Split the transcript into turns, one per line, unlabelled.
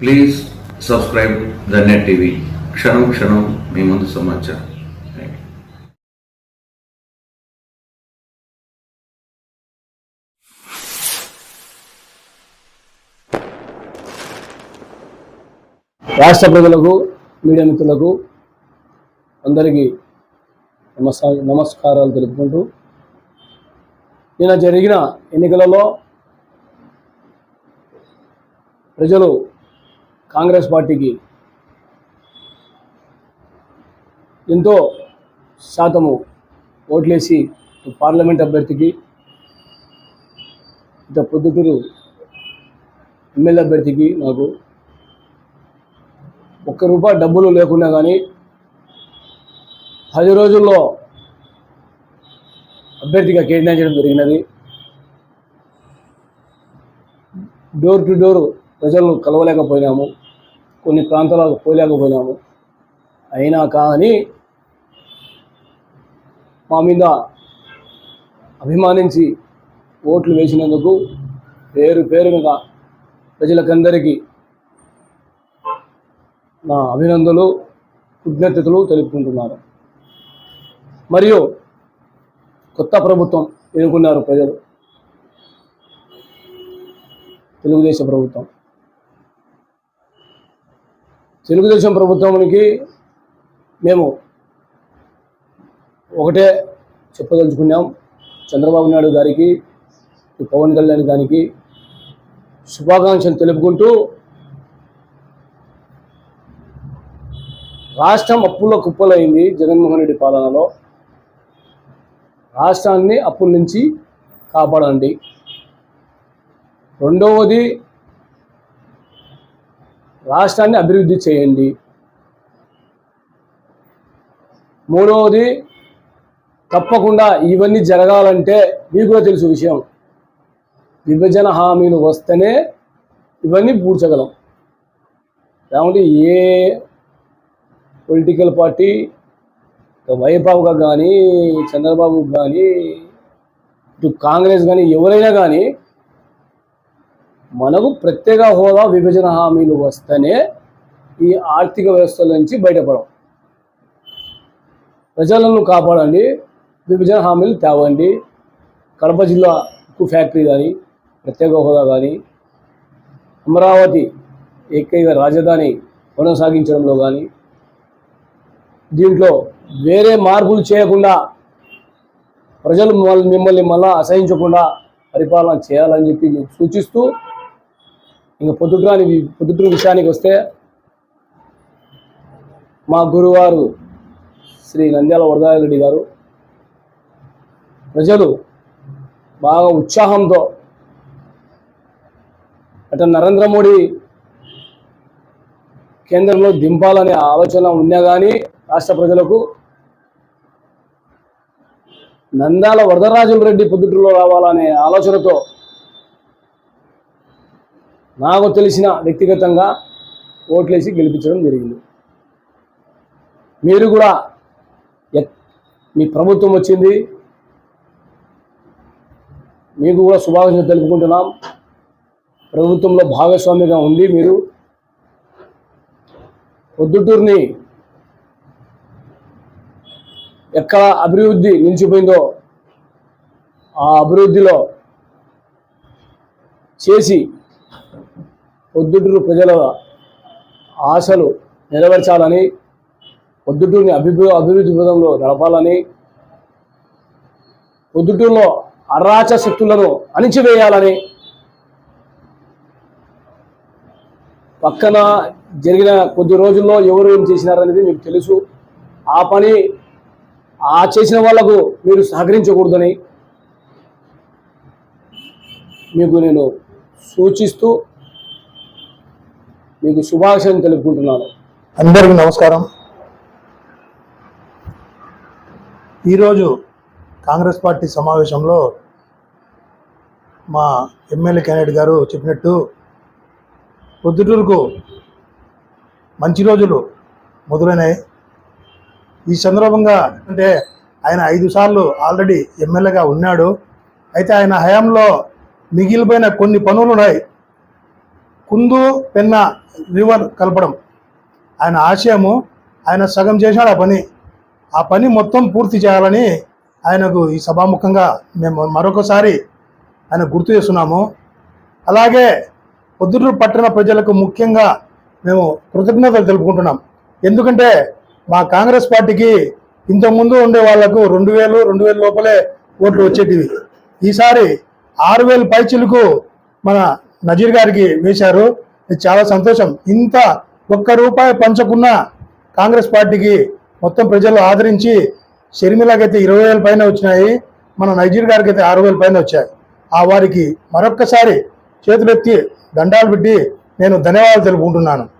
Please subscribe the net TV క్షణం క్షణం మీ ముందు సమాచారం.
రాష్ట్ర ప్రజలకు మీడియా మిత్రులకు అందరికీ నమస్కా నమస్కారాలు తెలుపుకుంటూ నిన్న జరిగిన ఎన్నికలలో ప్రజలు కాంగ్రెస్ పార్టీకి ఎంతో శాతము ఓట్లేసి పార్లమెంట్ అభ్యర్థికి ఇంత పొద్దుటూరు ఎమ్మెల్యే అభ్యర్థికి నాకు ఒక్క రూపాయి డబ్బులు లేకున్నా కానీ పది రోజుల్లో అభ్యర్థిగా కేటాయించడం జరిగినది. డోర్ టు డోర్ ప్రజలను కలవలేకపోయినాము. కొన్ని ప్రాంతాలకు పోలేకపోయినాము అయినా కానీ మా మీద అభిమానించి ఓట్లు వేసినందుకు పేరు పేరుగా ప్రజలకందరికీ నా అభినందనలు కృతజ్ఞతలు తెలుపుకుంటున్నారు మరియు కొత్త ప్రభుత్వం ఎన్నుకున్నారు ప్రజలు. తెలుగుదేశం ప్రభుత్వం. తెలుగుదేశం ప్రభుత్వానికి మేము ఒకటే చెప్పదలుచుకున్నాం. చంద్రబాబు నాయుడు గారికి పవన్ కళ్యాణ్ గారికి శుభాకాంక్షలు తెలుపుకుంటూ రాష్ట్రం అప్పుల్లో కుప్పలైంది జగన్మోహన్ రెడ్డి పాలనలో. రాష్ట్రాన్ని అప్పుల నుంచి కాపాడండి. రెండవది రాష్ట్రాన్ని అభివృద్ధి చేయండి. మూడవది తప్పకుండా ఇవన్నీ జరగాలంటే మీకు కూడా తెలుసు విషయం. విభజన హామీలు వస్తేనే ఇవన్నీ పూడ్చగలం. కాబట్టి ఏ పొలిటికల్ పార్టీ వైబాబుగా కానీ చంద్రబాబు కానీ ఇటు కాంగ్రెస్ కానీ ఎవరైనా కానీ మనకు ప్రత్యేక హోదా విభజన హామీలు వస్తేనే ఈ ఆర్థిక వ్యవస్థల నుంచి బయటపడం ప్రజలను కాపాడండి విభజన హామీలు తేవండి. కడప జిల్లా ఉక్కు ఫ్యాక్టరీ కానీ ప్రత్యేక హోదా కానీ అమరావతి ఏకైక రాజధాని కొనసాగించడంలో కానీ దీంట్లో వేరే మార్పులు చేయకుండా ప్రజలు మిమ్మల్ని మిమ్మల్ని మళ్ళా అసహించకుండా పరిపాలన చేయాలని చెప్పి మీకు సూచిస్తూ ఇంకా పొద్దుటూరాని పొద్దుటూరు విషయానికి వస్తే మా గురువారు శ్రీ నంద్యాల వరదారెడ్డి గారు ప్రజలు బాగా ఉత్సాహంతో అటు నరేంద్ర మోడీ కేంద్రంలో దింపాలనే ఆలోచన ఉన్నా కానీ రాష్ట్ర ప్రజలకు నందాల వరదరాజుల రెడ్డి పొద్దుటూరులో రావాలనే ఆలోచనతో నాకు తెలిసిన వ్యక్తిగతంగా ఓట్లేసి గెలిపించడం జరిగింది. మీరు కూడా మీ ప్రభుత్వం వచ్చింది. మీకు కూడా శుభాకాంక్షలు తెలుపుకుంటున్నాం. ప్రభుత్వంలో భాగస్వామిగా ఉండి మీరు పొద్దుటూరుని ఎక్కడ అభివృద్ధి నిలిచిపోయిందో ఆ అభివృద్ధిలో చేసి పొద్దుటూరు ప్రజల ఆశలు నెరవేర్చాలని పొద్దుటూరుని అభివృద్ధి అభివృద్ధి పదంలో నడపాలని పొద్దుటూరులో అరాచ శక్తులను అణిచివేయాలని పక్కన జరిగిన కొద్ది రోజుల్లో ఎవరు ఏం చేసినారనేది మీకు తెలుసు. ఆ పని ఆ చేసిన వాళ్ళకు మీరు సహకరించకూడదని మీకు నేను సూచిస్తూ మీకు శుభాశయం తెలుపుకుంటున్నాను.
అందరికీ నమస్కారం. ఈరోజు కాంగ్రెస్ పార్టీ సమావేశంలో మా ఎమ్మెల్యే క్యాండిడేట్ గారు చెప్పినట్టు పొద్దుటూరుకు మంచి రోజులు మొదలైనాయి. ఈ సందర్భంగా అంటే ఆయన ఐదు సార్లు ఆల్రెడీ ఎమ్మెల్యేగా ఉన్నాడు. అయితే ఆయన హయాంలో మిగిలిపోయిన కొన్ని పనులు ఉన్నాయి. కుందు పెన్న రివర్ కలపడం. ఆయన ఆశయము ఆయన సగం చేశాడు ఆ పని. ఆ పని మొత్తం పూర్తి చేయాలని ఆయనకు ఈ సభాముఖంగా మేము మరొకసారి ఆయన గుర్తు చేస్తున్నాము. అలాగే పొద్దుటూరు పట్టణ ప్రజలకు ముఖ్యంగా మేము కృతజ్ఞతలు తెలుపుకుంటున్నాం. ఎందుకంటే మా కాంగ్రెస్ పార్టీకి ఇంతకుముందు ఉండే వాళ్ళకు రెండు వేలు రెండు వేల లోపలే ఓట్లు వచ్చేటివి. ఈసారి ఆరు వేల పైచిలకు మన నజీర్ గారికి వేశారు. ఇది చాలా సంతోషం. ఇంత ఒక్క రూపాయి పంచకున్న కాంగ్రెస్ పార్టీకి మొత్తం ప్రజలు ఆదరించి షర్మిలాకైతే ఇరవై వేల పైన వచ్చినాయి. మన నజీర్ గారికి అయితే ఆరు వేల పైన వచ్చాయి. ఆ వారికి మరొక్కసారి చేతులెత్తి దండాలు పెట్టి నేను ధన్యవాదాలు తెలుపుకుంటున్నాను.